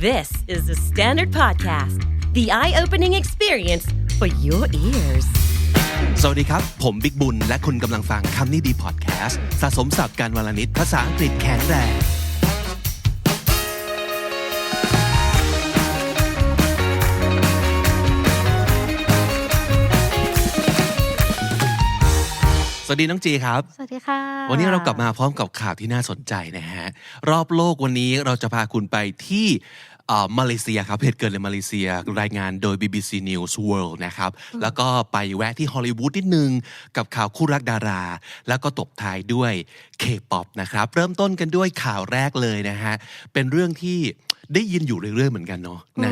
This is the Standard Podcast, the eye opening experience for your ears. สวัสดีครับ ผมบิ๊กบุญ และคุณกำลังฟังคำนี้ดีพอดแคสต์สะสมสับการวลนิดภาษาอังกฤษแข็งแรง วัสดีน้องจีครับ สวัสดีค่ะ วันนี้เรากลับมาพร้อมกับข่าวที่น่าสนใจนะฮะ รอบโลกวันนี้เราจะพาคุณไปที่เอ่อมาเลเซียครับเหตุเกิดในมาเลเซียรายงานโดย BBC News World นะครับ แล้วก็ไปแวะที่ฮอลลีวูดนิดนึง กับข่าวคู่รักดารา แล้วก็ตบท้ายด้วย K-POP นะครับ เริ่มต้นกันด้วยข่าวแรกเลยนะฮะ เป็นเรื่องที่ได้ยินอยู่เรื่อยๆเหมือนกันเนาะใน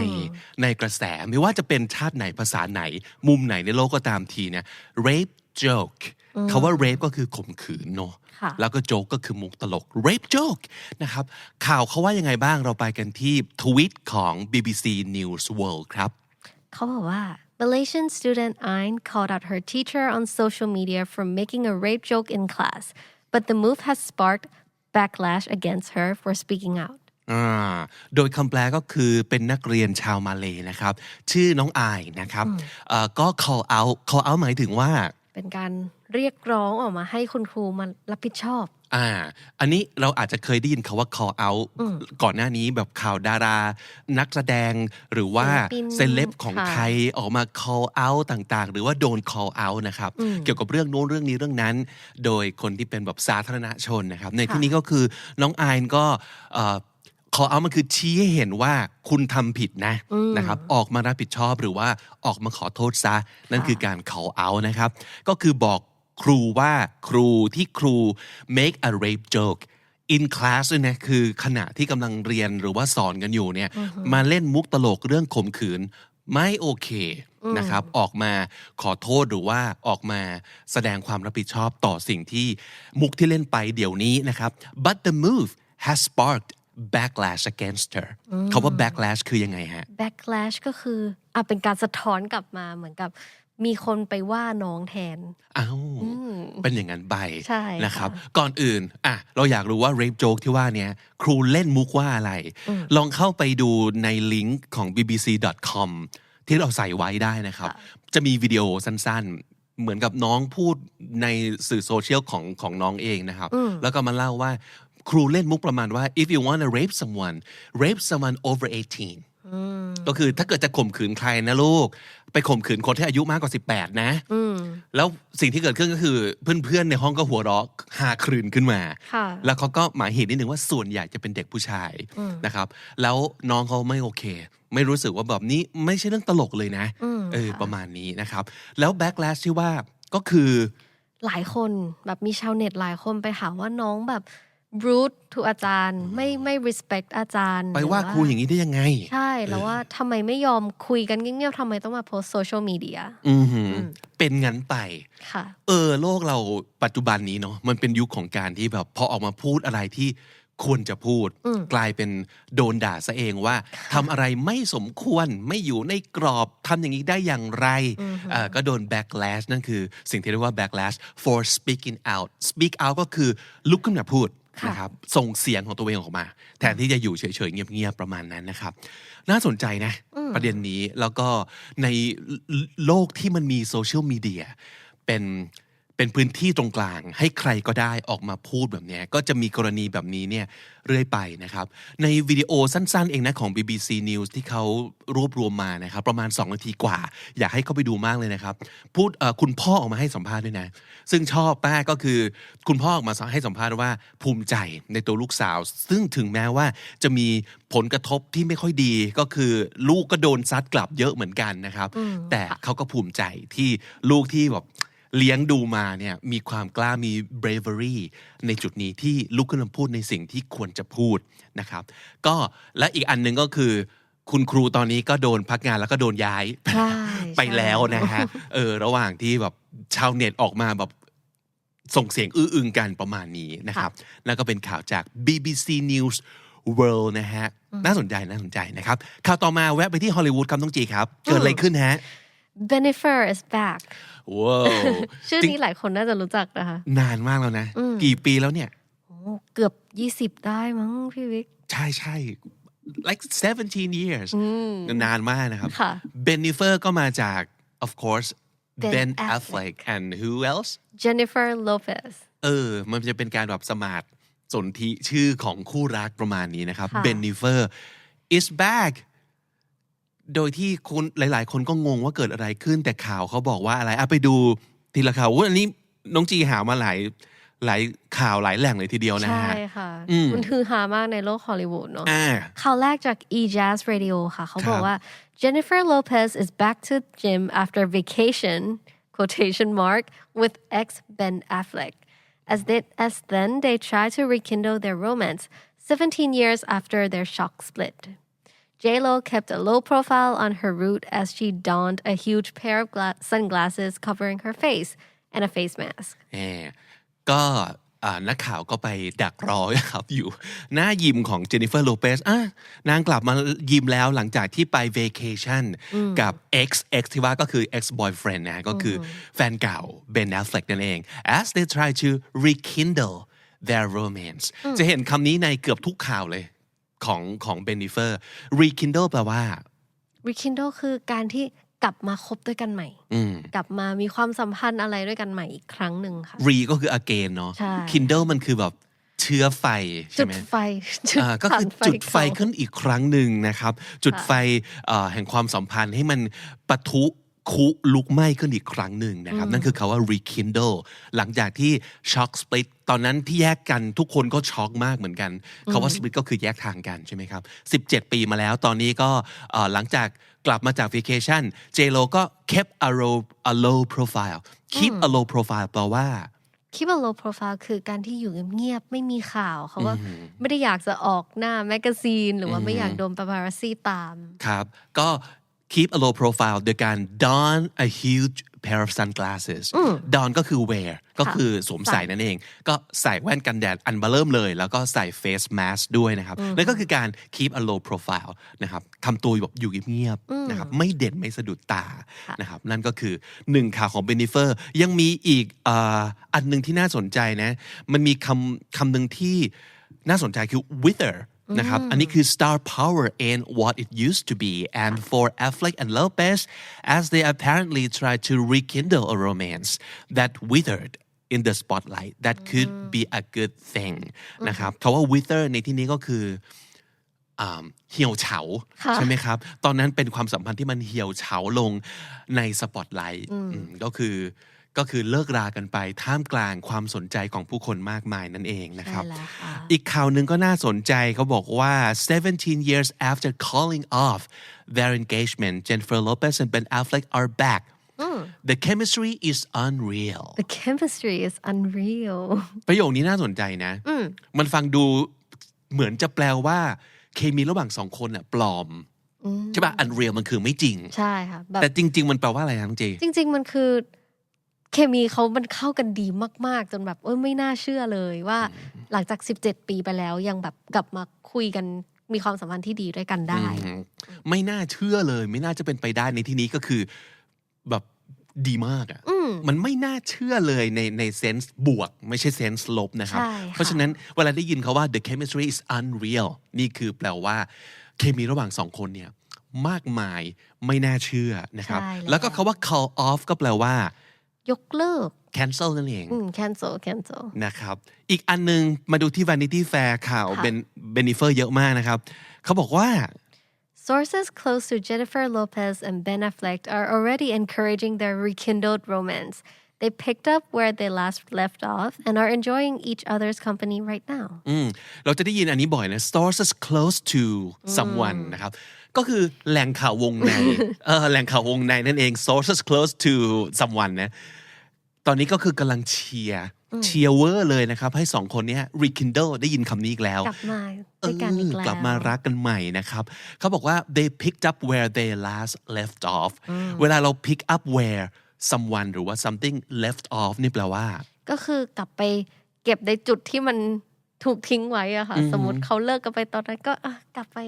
ในกระแสไม่ว่าจะเป็นชาติไหนภาษาไหน มุมไหนในโลกก็ตามทีเนี่ย rape joke คาว่า rape ก็คือข่มขืนเนาะค่ะแล้วก็โจ๊กก็คือมุกตลก rape joke นะครับ ข่าวเขาว่ายังไงบ้างเราไปกันที่ทวิตของ BBC News World ครับเขาบอกว่า Malaysian student Ain called out her teacher on social media for making a rape joke in class, but the move has sparked backlash against her for speaking out. อ่าโดยคำแปลก็คือเป็นนักเรียนชาวมาเลยนะครับ ชื่อน้องอายนะครับเอ่อก็ call out call out หมายถึงว่า เป็นการเรียกร้องออกมาให้คุณครูมารับผิดชอบ อ่า อันนี้เราอาจจะเคยได้ยินคาว่า call out ก่อนหน้านี้แบบข่าวดารา นักแสดงหรือว่าศิลปินเซเลบของค่ะไทยออกมา call out ต่างๆ หรือว่าโดน call out นะครับ เกี่ยวกับเรื่องโน้นเรื่องนี้เรื่องนั้น โดยคนที่เป็นแบบสาธารณชนนะครับ ในที่นี้ก็คือน้องไอน์ก็ เอ่อ call out มันคือชี้ให้เห็นว่าคุณทำผิดนะนะครับ ออกมารับผิดชอบหรือว่าออกมาขอโทษซะ นั่นคือการ call out นะครับ ก็คือบอกครูว่าครูที่ครู make a rape joke in class ด้วยนะคือขณะที่กำลังเรียนหรือว่าสอนกันอยู่เนี่ย มาเล่นมุกตลกเรื่องข่มขืน ไม่โอเคนะครับ ออกมาขอโทษหรือว่าออกมาแสดงความรับผิดชอบต่อสิ่งที่มุกที่เล่นไปเดี๋ยวนี้นะครับ but the move has sparked backlash against her คาว่า backlash คือยังไงฮะ backlash ก็คืออะเป็นการสะท้อนกลับมาเหมือนกับมีคนไปว่าน้องแทน อ้าวเป็นอย่างนั้นไปใช่ค่ะนะครับ ก่อนอื่นอะเราอยากรู้ว่า rape joke ที่ว่าเนี้ยครูเล่นมุกว่าอะไร ลองเข้าไปดูในลิงก์ของ bbc.com ที่เราใส่ไว้ได้นะครับ จะมีวิดีโอสั้นๆ เหมือนกับน้องพูดในสื่อโซเชียลของของน้องเองนะครับ แล้วก็มาเล่าว่า ครูเล่นมุกประมาณว่า if you want to rape someone rape someone over 18 ก็คือถ้าเกิดจะข่มขืนใครนะลูก ไปข่มขืนคนที่อายุมากกว่า 18 นะ แล้วสิ่งที่เกิดขึ้นก็คือเพื่อนๆ ในห้องก็หัวเราะหาครืนขึ้นมาค่ะแล้วเขาก็หมายเหตุนิดหนึ่งว่าส่วนใหญ่จะเป็นเด็กผู้ชายนะครับ แล้วน้องเขาไม่โอเคไม่รู้สึกว่าแบบนี้ไม่ใช่เรื่องตลกเลยนะเออประมาณนี้นะครับ แล้ว backlash ที่ว่าก็คือ หลายคนแบบมีชาวเน็ตหลายคนไปหาว่าน้องแบบ rude to อาจารย์ไม่ไม่ respect อาจารย์ ไปว่าหครูอย่างนี้ได้ยังไง ใช่แล้วว่าทำไมไม่ยอมคุยกันเงียบๆทำไมต้องมาโพสโซเชียลมีเดียอือหือเป็นงั้นไปค่ะ เออ โลกเราปัจจุบันนี้เนาะมันเป็นยุคของการที่แบบพอออกมาพูดอะไรที่ควรจะพูด กลายเป็นโดนด่าซะเองว่าทำอะไรไม่สมควรไม่อยู่ในกรอบทำอย่างนี้ได้อย่างไรเอ่อก็โดน backlash นั่นคือสิ่งที่เรียกว่า backlash for speaking out speak out ก็คือลุกขึ้นมาพูดค่ะ นะครับส่งเสียงของตัวเองออกมา แทนที่จะอยู่เฉยๆเงียบๆประมาณนั้นนะครับ น่าสนใจนะ ประเด็นนี้แล้วก็ในโลกที่มันมีโซเชียลมีเดียเป็น เป็นพื้นที่ตรงกลาง ให้ใครก็ได้ออกมาพูดแบบเนี้ยก็จะมีกรณีแบบนี้เนี่ยเรื่อยไปนะครับ ในวิดีโอสั้นๆ เองนะของ BBC News ที่เขารวบรวมมานะครับประมาณ 2 นาทีกว่า อยากให้เข้าไปดูมากเลยนะครับ พูดเอ่อคุณพ่อออกมาให้สัมภาษณ์ด้วยนะ ซึ่งชอบมากก็คือ คุณพ่อออกมาให้สัมภาษณ์ว่าภูมิใจในตัวลูกสาว ซึ่งถึงแม้ว่าจะมีผลกระทบที่ไม่ค่อยดีก็คือลูกก็โดนซัดกลับเยอะเหมือนกันนะครับ แต่เขาก็ภูมิใจที่ลูกที่แบบ เลี้ยงดูมาเนี่ยมีความกล้ามี bravery ในจุดนี้ที่ลุกขึ้นมาพูดในสิ่งที่ควรจะพูดนะครับก็และอีกอันหนึ่งก็คือคุณครูตอนนี้ก็โดนพักงานแล้วก็โดนย้ายใช่ไปแล้วนะฮะเออระหว่างที่แบบชาวเน็ตออกมาแบบส่งเสียงอื้ออึงกันประมาณนี้นะครับ แล้วก็เป็นข่าวจาก BBC News World นะฮะ น่าสนใจน่าสนใจนะครับ ข่าวต่อมาแวะไปที่ฮอลลีวูดครับต้องจีครับ เกิดอะไรขึ้นฮะ Bennifer is back ว้าวชื่อจริงนี้หลายคนน่าจะรู้จักนะคะ นานมากแล้วนะ กี่ปีแล้วเนี่ยโอ้เกือบ20ได้มั้งพี่วิก ใช่ใช่ like 17 years นานมากนะครับค่ะ Benifer ก็มาจาก of course Ben Ben Affleck Affleck and who else Jennifer Lopez เออ มันจะเป็นการแบบสมาร์ทสนธิชื่อของคู่รักประมาณนี้นะครับค่ะ Benifer is back โดยที่คนหลาย ๆ คนก็งงว่าเกิดอะไรขึ้น แต่ข่าวเขาบอกว่าอะไรอะไปดูทีละข่าวอุ๊ยอันนี้น้องจีหามาหลายหลายข่าวหลายแหล่งเลยทีเดียวนะใช่ฮะค่ะ มันคือฮามากในโลกฮอลลีวูดเนาะอ่าข่าวแรกจาก e-jazz radio ค่ะ เขาบอกครับว่า Jennifer Lopez is back to gym after vacation quotation mark with ex Ben Affleck as they as then they try to rekindle their romance 17 years after their shock split J-Lo kept a low profile on her route as she donned a huge pair of gla- sunglasses covering her face and a face mask แหมก็อ่านักข่าวก็ไปดักรอครับอยู่ หน้ายิมของเจนนิเฟอร์โลเปสอะนางกลับมายิมแล้วหลังจากที่ไป vacation กับ ex ex ที่ว่าก็คือ ex boyfriend นะก็คือแฟนเก่า Ben Affleck นั่นเอง as they try to rekindle their romance จะเห็นคำนี้ในเกือบทุกข่าวเลย ของของ Ben n i f e r rekindle แปลว่า rekindle คือการที่กลับมาคบด้วยกันใหม่ กลับมามีความสัมพันธ์อะไรด้วยกันใหม่อีกครั้งหนึ่งค่ะ re ก็คือ again เนาะใช่ kindle มันคือแบบเชื้อไฟจุใช่ดไหมไฟจุดอ่าก็คือผ่านจุดไฟเก่าขึ้นอีกครั้งหนึ่งนะครับ จุดไฟเอ่อแห่งความสัมพันธ์ให้มันปะทุ คุลุกไหม้ขึ้นอีกครั้งหนึ่งนะครับ นั่นคือคาว่า rekindle หลังจากที่ shock split ตอนนั้นที่แยกกันทุกคนก็ช็อกมากเหมือนกันคาว่า split ก็คือแยกทางกันใช่ไหมครับ17 ปีมาแล้วตอนนี้ก็เอ่อหลังจากกลับมาจาก vacation J-Lo ก็ kept a low a low profile keep a low profile แปลว่า keep a low profile คือการที่อยู่เงียบๆไม่มีข่าวเขาว่าไม่ได้อยากจะออกหน้าแมกกาซีน หรือว่าไม่อยากโดนปาปารัสซี่ตาม ครับ ก็ keep a low profile โดยการ don a huge pair of sunglasses don ก็คือ wear ก็คือสวมใส่นั่นเอง ก็ใส่แว่นกันแดดอันเบอเริ่มเลย แล้วก็ใส่ face mask ด้วยนะครับ นั่นก็คือการ keep a low profile นะครับทำตัวแบบอยู่เงียบๆนะครับ ไม่เด่นไม่สะดุดตา นะครับ นั่นก็คือหนึ่งข่าวของ Benifer ยังมีอีกเอ่ออันหนึ่งที่น่าสนใจนะ มันมีคำคำหนึ่งที่น่าสนใจคือ wither นะครับ อันนี้คือ star power ain't what it used to be and for Affleck and Lopez as they apparently try to rekindle a romance that withered in the spotlight that could be a good thing นะครับคาว่า wither ในที่นี้ก็คือ อ่าเหี่ยวเฉา ใช่ไหมครับ ตอนนั้นเป็นความสัมพันธ์ที่มันเหี่ยวเฉาลงในสปอตไลท์ก็คือ ก็คือเลิกรากันไปท่ามกลางความสนใจของผู้คนมากมายนั่นเองนะครับใช่แล้วค่ะอีกข่าวหนึ่งก็น่าสนใจเขาบอกว่า 17 years after calling off their engagement Jennifer Lopez and Ben Affleck are back the chemistry is unreal the chemistry is unreal ประโยคนี้น่าสนใจนะ มันฟังดูเหมือนจะแปลว่า เคมีระหว่างสองคนน่ะปลอมใช่ป่ะ unreal มันคือไม่จริง ใช่ค่ะแบบแต่จริง ๆ มันแปลว่าอะไรทั้งจีจริง ๆ มันคือ เคมีเขามันเข้ากันดีมาก ๆ จนแบบเอ้ยไม่น่าเชื่อเลยว่าหลังจาก 17 ปีไปแล้วยังแบบกลับมาคุยกันมีความสัมพันธ์ที่ดีด้วยกันได้ ไม่น่าเชื่อเลย ไม่น่าจะเป็นไปได้ในที่นี้ก็คือแบบดีมากอะ่ะมันไม่น่าเชื่อเลยในในเซนส์บวก ไม่ใช่เซนส์ลบนะครับใช่ค่ะเพราะฉะนั้นเวลาได้ยินเขาว่า the chemistry is unreal นี่คือแปลว่า เคมีระหว่างสองคนเนี่ยมากมายไม่น่าเชื่อนะครับใช่แล้วแล้วก็คาว่า call off ก็แปลว่า ยกเลิก cancel นั่นเอง อืม cancel cancel นะครับ อีกอันหนึงมาดูที่ Vanity Fair ข่าวค่ะเบนเบนิเฟอร์เยอะมากนะครับ เขาบอกว่า Sources close to Jennifer Lopez and Ben Affleck are already encouraging their rekindled romance. They picked up where they last left off and are enjoying each other's company right now. อืมเราจะได้ยินอันนี้บ่อยนะ sources close to someone นะครับก็คือแหล่งข่าววงในเออแหล่งข่าววงในนั่นเอง sources close to someone นะตอนนี้ก็คือกำลังเชียร์เชียร์เวอร์เลยนะครับ ให้สองคนเนี้ย rekindle ได้ยินคำนี้อีกแล้ว กลับมาด้วยกันอีกแล้วกลับมารักกันใหม่นะครับ เขาบอกว่า they picked up where they last left off เวลาเรา pick up where someone หรือว่า something left off นี่แปลว่า ก็คือกลับไปเก็บในจุดที่มันถูกทิ้งไว้อะค่ะ สมมติเขาเลิกกันไปตอนนั้นก็อะกลับไป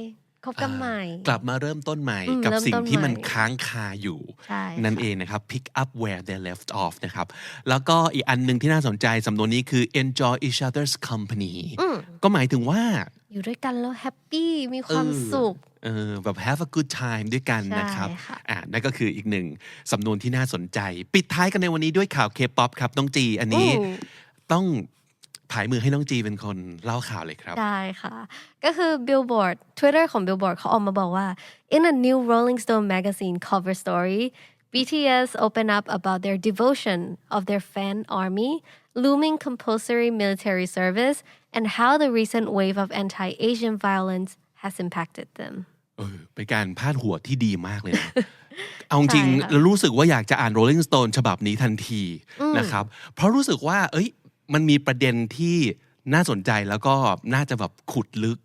คบกันใหม่ กลับมาเริ่มต้นใหม่อืมกับเริ่มสิ่งต้นที่มันใหม่ค้างคาอยู่ใช่นั่นค่ะเองนะครับ pick up where they left off นะครับ แล้วก็อีกอันหนึ่งที่น่าสนใจสำนวนนี้คือ enjoy each other's company ก็หมายถึงว่า อยู่ด้วยกันแล้วแฮปปี้มีความเออสุขเออแบบ have a good time ด้วยกันใช่นะครับค่ะอ่านั่นก็คืออีกหนึ่งสำนวนที่น่าสนใจ ปิดท้ายกันในวันนี้ด้วยข่าว K-POP ครับ น้องจี อันนี้อืมต้อง ผายมือให้น้องจีเป็นคนเล่าข่าวเลยครับ ได้ค่ะ ก็คือ Billboard Twitter ของ Billboard เขาออกมาบอกว่า in a new Rolling Stone magazine cover story BTS open up about their devotion of their fan army looming compulsory military service and how the recent wave of anti-Asian violence has impacted them เออเป็นการพาดหัวที่ดีมากเลยนะเอาจริงใช่ค่ะๆแล้วรู้สึกว่าอยากจะอ่าน Rolling Stone ฉบับนี้ทันทีนะครับ เพราะรู้สึกว่า เอ้ย มันมีประเด็นที่น่าสนใจแล้วก็น่าจะแบบขุดลึก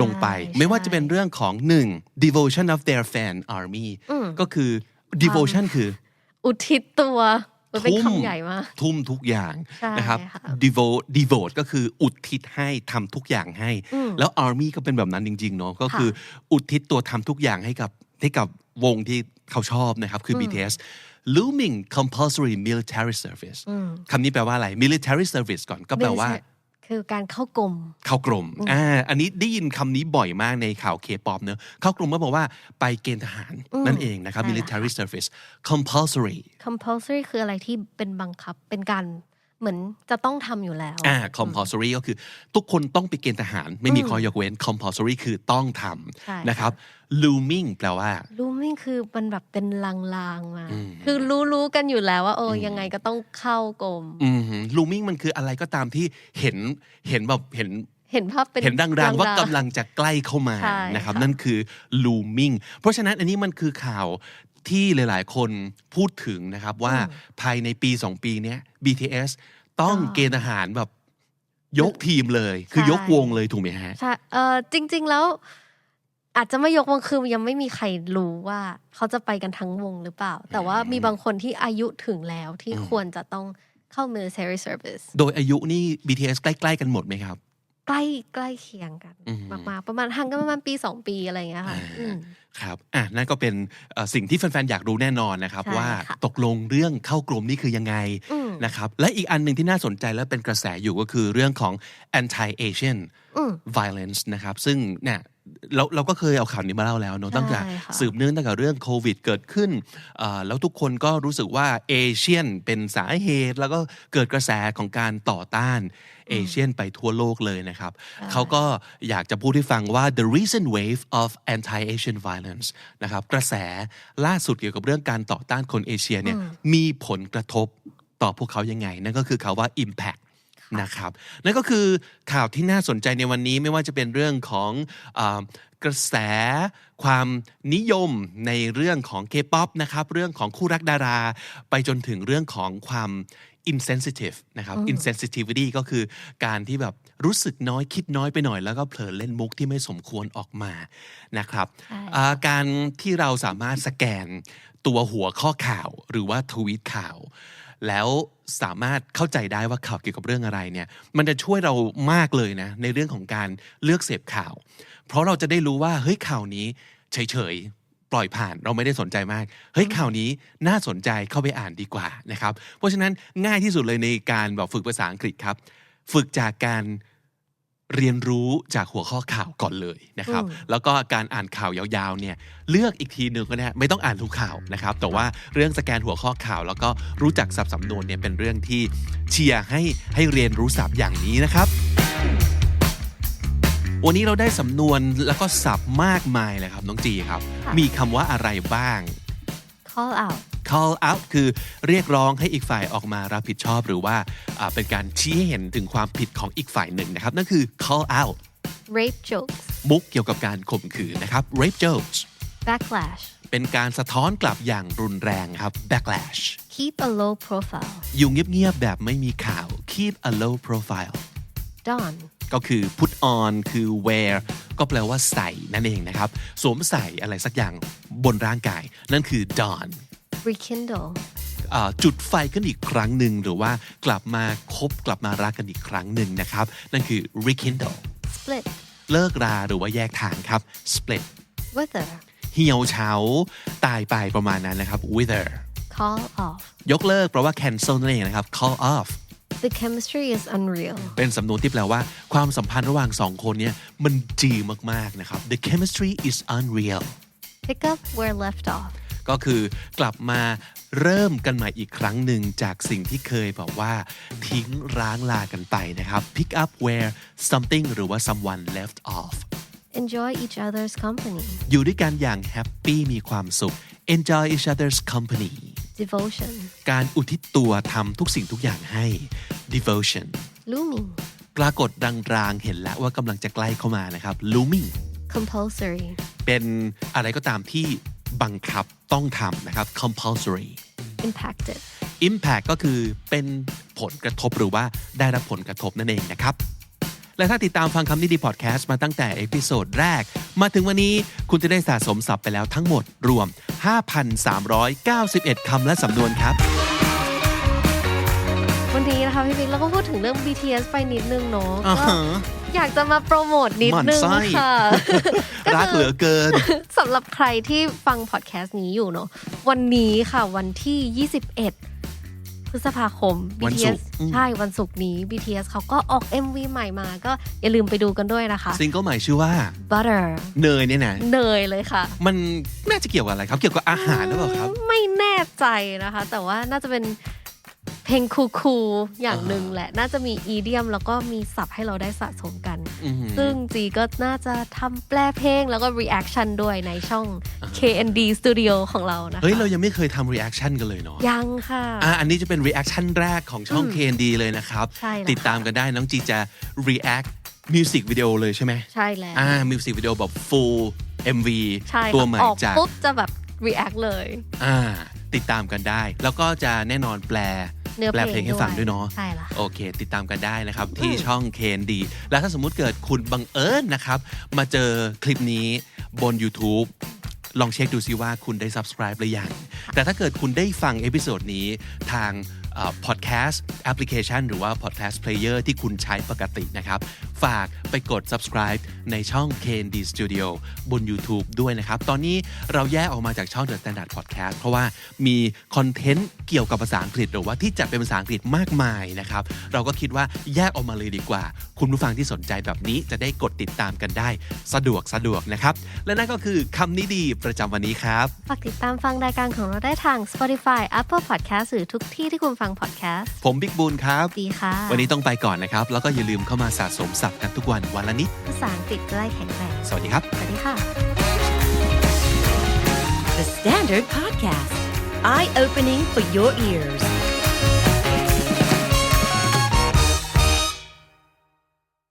ลงไป ไม่ว่าจะเป็นเรื่องของหนึ่ง devotion of their fan army ก็คือ devotion คือ อุทิศตัวมันเป็นทุ่มคำใหญ่มากทุ่มทุกอย่างใช่นะครับค่ะ devote devote ก็คืออุทิศให้ทำทุกอย่างให้ แล้ว army ก็เป็นแบบนั้นจริงๆเนาะก็คืออุทิศตัวทำทุกอย่างให้กับให้กับวงที่เขาชอบนะครับคืออ BTS looming compulsory military service คำนี้แปลว่าอะไร military service ก่อนก็แปลว่า คือการเข้ากรมเข้ากรมอ่าอันนี้ได้ยินคำนี้บ่อยมากในข่าวเคป๊อปเนอะเข้ากรมก็บอกว่าไปเกณฑ์ทหารนั่นเองนะครับใช่ค่ะ military service compulsory compulsory คืออะไรที่เป็นบังคับเป็นการ เหมือนจะต้องทำอยู่แล้ว อ่า compulsory ก็คือทุกคนต้องไปเกณฑ์ทหาร ไม่มีข้อยกเว้น compulsory คือต้องทใช่ำนะครับ looming แปลว่ารู้ไม่คือมันแบบเป็นลางๆมา คือรู้รู้กันอยู่แล้วว่าเอออยังไงก็ต้องเข้ากรมอืม looming มันคืออะไรก็ตามที่เห็นเห็นแบบเห็นเห็นภาพเป็นเห็นรางๆ ว่ากำๆลังจะใกล้เข้ามาใช่นะครับค่ะนั่นคือ looming เพราะฉะนั้นอันนี้มันคือข่าว ที่หลาย ๆ คนพูดถึงนะครับว่าภายในปี 2 ปีเนี้ย BTS ต้องเกณฑ์ทหารแบบยกทีมเลย คือใช่ยกวงเลยถูกไหมฮะใช่เออจริง ๆ แล้วอาจจะไม่ยกวงคือยังไม่มีใครรู้ว่า เขาจะไปกันทั้งวงหรือเปล่า แต่ว่ามีบางคนที่อายุถึงแล้วที่ควรจะต้องเข้า military service โดยอายุนี่ BTS ใกล้ ๆ กันหมดไหมครับ ใกล้ใกล้เคียงกันอืมมากๆประมาณห่างกันประมาณปีสองปีอะไรอย่างเงี้ยค่ะอืมครับอะนั่นก็เป็นเอ่อสิ่งที่แฟนๆอยากรู้แน่นอนนะครับใช่ว่าค่ะตกลงเรื่องเข้ากรมนี่คือยังไงอืม นะครับ และอีกอันหนึ่งที่น่าสนใจและเป็นกระแสอยู่ก็คือเรื่องของ anti-Asian อืม violence นะครับ ซึ่งเนี่ยเราเราก็เคยเอาข่าวนี้มาเล่าแล้วเนอะใช่ตั้งแต่ค่ะสืบเนื่องตั้งแต่เรื่องโควิดเกิดขึ้นเอ่อแล้วทุกคนก็รู้สึกว่าเอเชียนเป็นสาเหตุ แล้วก็เกิดกระแสของการต่อต้านเอเชียนไปทั่วโลกเลยนะครับ เขาก็อยากจะพูดให้ฟังว่า the recent wave of anti-Asian violence นะครับกระแสล่าสุดเกี่ยวกับเรื่องการต่อต้านคนเอเชียเนี่ยมีผลกระทบ ต่อพวกเขายังไง นั่นก็คือคาว่า impact นะครับนั่นก็คือข่าวที่น่าสนใจในวันนี้ไม่ว่าจะเป็นเรื่องของอากระแสความนิยมในเรื่องของ K-POP นะครับเรื่องของคู่รักดารา ไปจนถึงเรื่องของความ insensitive นะครับ insensitivity ก็คือการที่แบบรู้สึกน้อยคิดน้อยไปหน่อย แล้วก็เผลอเล่นมุกที่ไม่สมควรออกมานะครับใช่อ่าการที่เราสามารถสแกนตัวหัวข้อข่าวหรือว่าทวีตข่าว แล้วสามารถเข้าใจได้ว่าข่าวเกี่ยวกับเรื่องอะไรเนี่ยมันจะช่วยเรามากเลยนะในเรื่องของการเลือกเสพข่าว เพราะเราจะได้รู้ว่าเฮ้ยข่าวนี้เฉยๆปล่อยผ่านเราไม่ได้สนใจมาก เฮ้ยข่าวนี้น่าสนใจเข้าไปอ่านดีกว่านะครับ เพราะฉะนั้นง่ายที่สุดเลยในการแบบฝึกภาษาอังกฤษครับ ฝึกจากการ เรียนรู้จากหัวข้อข่าวก่อนเลยนะครับ แล้วก็การอ่านข่าวยาวๆเนี่ยเลือกอีกทีหนึ่งก็ได้ไม่ต้องอ่านทุกข่าวนะครับ แต่ว่าเรื่องสแกนหัวข้อข่าว แล้วก็รู้จักศัพท์สำนวนเนี่ยเป็นเรื่องที่เชียร์ให้ให้เรียนรู้ศัพท์อย่างนี้นะครับวันนี้เราได้สำนวนแล้วก็ศัพท์มากมายเลยครับน้องจีครับค่ะมีคำว่าอะไรบ้าง call out call out คือเรียกร้องให้อีกฝ่ายออกมารับผิดชอบหรือว่าอ่าเป็นการชี้ให้เห็นถึงความผิดของอีกฝ่ายหนึ่งนะครับ นั่นคือ call out rape jokes มุกเกี่ยวกับการข่มขืนนะครับ rape jokes backlash เป็นการสะท้อนกลับอย่างรุนแรงครับ backlash keep a low profile อยู่เงียบๆแบบไม่มีข่าว keep a low profile don ก็คือ put on คือ wear ก็แปลว่าใส่นั่นเองนะครับ สวมใส่อะไรสักอย่างบนร่างกาย นั่นคือ don rekindle อ่าจุดไฟขึ้นอีกครั้งหนึ่งหรือว่ากลับมาคบกลับมารักกันอีกครั้งหนึ่งนะครับ นั่นคือ rekindle split เลิกราหรือว่าแยกทางครับ split wither เหี่ยวเฉาตายไปประมาณนั้นนะครับ wither call off ยกเลิกแปลว่า cancel นั่นเองนะครับ call off the chemistry is unreal เป็นสำนวนที่แปลว่าความสัมพันธ์ระหว่างสองคนเนี่ยมันจีมากๆนะครับ the chemistry is unreal pick up where left off ก็คือกลับมาเริ่มกันใหม่อีกครั้งหนึ่งจากสิ่งที่เคยแบบว่าทิ้งร้างลากันไปนะครับ pick up where something หรือว่า someone left off enjoy each other's company อยู่ด้วยกันอย่างแฮปปี้มีความสุข enjoy each other's company devotion การอุทิศตัวทำทุกสิ่งทุกอย่างให้ devotion looming ปรากฏรางๆเห็นแล้วว่ากำลังจะใกล้เข้ามานะครับ looming compulsory เป็นอะไรก็ตามที่บังคับต้องทำนะครับ compulsory impacted impact ก็คือเป็นผลกระทบหรือว่าได้รับผลกระทบนั่นเองนะครับ และถ้าติดตามฟังคำนี้ดีพอดแคสต์มาตั้งแต่เอพิโซดแรก มาถึงวันนี้คุณจะได้สะสมศัพท์ไปแล้วทั้งหมดรวม 5,391 คำและสำนวนครับวันนี้นะ คะพี่บิ๊กเราก็พูดถึงเรื่อง BTS ไปนิดนึงเนาะอ่าก็ฮะ อยากจะมาโปรโมทนิดหมั่นนึงไส้ ค่ะ รักเหลือเกิน สำหรับใครที่ฟังพอดแคสต์นี้อยู่เนาะวันนี้ค่ะวันที่ 21 พฤษภาคม วันศุก BTS ร์อืม ใช่วันศุกร์นี้ BTS เขาก็ออก MV ใหม่มาก็อย่าลืมไปดูกันด้วยนะคะ ซิงเกิลใหม่ชื่อว่า Butter เนยเนี่ยนะเนยเลยค่ะ มันน่าจะเกี่ยวกับอะไรครับ เกี่ยวกับอาหารหรือเปล่าครับ ไม่แน่ใจนะคะ แต่ว่าน่าจะเป็น เพลงคูลๆอย่างหนึ่งแหละ น่าจะมีอีเดียมแล้วก็มีศัพท์ให้เราได้สะสมกันอือหือซึ่งจีก็น่าจะทำแปลเพลงแล้วก็ reaction ด้วยในช่อง KND Studio ของเรานะคะ เฮ้ย เรายังไม่เคยทำ reaction กันเลยเนาะ ยังค่ะ อะ อันนี้จะเป็น reaction แรกของช่อง KND เลยนะครับใช่แล้วติดตามกันได้น้องจีจะ react music video เลยใช่ไหม ใช่แล้ว อ่า music video แบบ full MV ใช่ตัวค่ะใหม่ออกจากปุ๊บจะแบบ react เลย อ่า ติดตามกันได้ แล้วก็จะแน่นอนแปล เนื้อแปลเพลงให้ฟังด้วยเนาะใช่ละโอเค ติดตามกันได้นะครับ ที่ช่อง KND แล้วถ้าสมมุติเกิดคุณบังเอิญนะครับ มาเจอคลิปนี้บน YouTube ลองเช็คดูซิว่าคุณได้ subscribe หรือยังแต่ถ้าเกิดคุณได้ฟังเอพิโซดนี้ทาง พอดแคสต์แอปพลิเคชันหรือว่า podcast player ที่คุณใช้ปกตินะครับ ฝากไปกด subscribe ในช่อง KND Studio บน YouTube ด้วยนะครับ ตอนนี้เราแยกออกมาจากช่อง The Standard Podcast เพราะว่ามีคอนเทนต์เกี่ยวกับภาษาอังกฤษหรือว่าที่จะเป็นภาษาอังกฤษมากมายนะครับ เราก็คิดว่าแยกออกมาเลยดีกว่า คุณผู้ฟังที่สนใจแบบนี้จะได้กดติดตามกันได้ สะดวกสะดวกนะครับ และนั่นก็คือคำนี้ดีประจำวันนี้ครับ ฝากติดตามฟังรายการของเราได้ทาง Spotify Apple Podcast หรือทุกที่ที่คุณฟัง podcast ผมบิ๊กบูลครับ ดีค่ะ วันนี้ต้องไปก่อนนะครับ แล้วก็อย่าลืมเข้ามาสะสมศัพท์กันทุกวันวันละนิด ภาษาอังกฤษจะได้แข็งแรงสวัสดีครับ สวัสดีค่ะ The Standard Podcast, eye opening for your ears.